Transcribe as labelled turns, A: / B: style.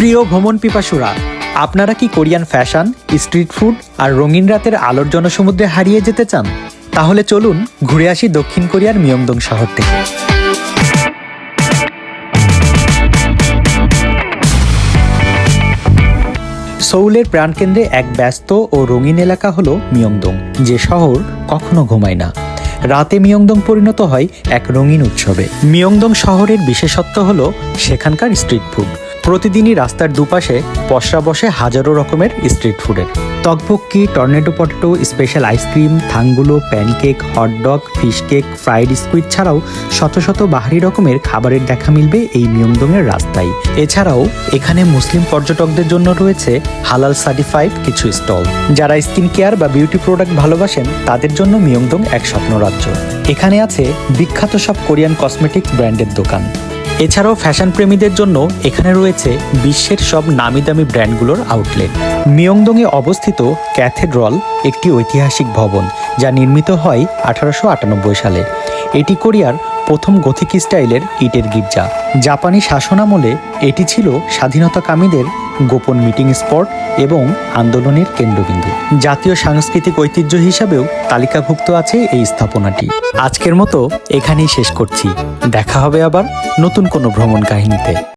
A: প্রিয় ভ্রমণ পিপাসুরা, আপনারা কি কোরিয়ান ফ্যাশন, স্ট্রিট ফুড আর রঙিন রাতের আলোর জনসমুদ্রে হারিয়ে যেতে চান? তাহলে চলুন ঘুরে আসি দক্ষিণ কোরিয়ার মিয়ংদং শহর থেকে। সৌলের প্রাণকেন্দ্রে এক ব্যস্ত ও রঙিন এলাকা হলো মিয়ংদং, যে শহর কখনো ঘুমায় না। রাতে মিয়ংদং পরিণত হয় এক রঙিন উৎসবে। মিয়ংদং শহরের বিশেষত্ব হলো সেখানকার স্ট্রিট ফুড। প্রতিদিনই রাস্তার দুপাশে পসরা বসে হাজারো রকমের স্ট্রিট ফুডের tteokbokki tornado potato special ice cream tanghulu pancake hot dog fish cake fried squid ছাড়াও শত শত বাহারি রকমের খাবারের দেখা মিলবে এই মিয়ংদংয়ের রাস্তায়। এছাড়াও এখানে মুসলিম পর্যটকদের জন্য রয়েছে হালাল সার্টিফাইড কিছু স্টল। যারা স্কিন কেয়ার বা বিউটি প্রোডাক্ট ভালোবাসেন, তাদের জন্য মিয়ংদং এক স্বপ্ন রাজ্য এখানে আছে বিখ্যাত সব কোরিয়ান কসমেটিক্স ব্র্যান্ডের দোকান। এছাড়াও ফ্যাশন প্রেমীদের জন্য এখানে রয়েছে বিশ্বের সব নামি দামি ব্র্যান্ডগুলোর আউটলেট। মিয়ংদংয়ে অবস্থিত ক্যাথেড্রল একটি ঐতিহাসিক ভবন, যা নির্মিত হয় আঠারোশো আটানব্বই সালে। এটি কোরিয়ার প্রথম গথিক স্টাইলের ইটের গির্জা। জাপানি শাসনামলে এটি ছিল স্বাধীনতাকামীদের গোপন মিটিং স্পট এবং আন্দোলনের কেন্দ্রবিন্দু। জাতীয় সাংস্কৃতিক ঐতিহ্য হিসাবেও তালিকাভুক্ত আছে এই স্থাপনাটি। আজকের মতো এখানেই শেষ করছি। দেখা হবে আবার নতুন কোনো ভ্রমণ কাহিনীতে।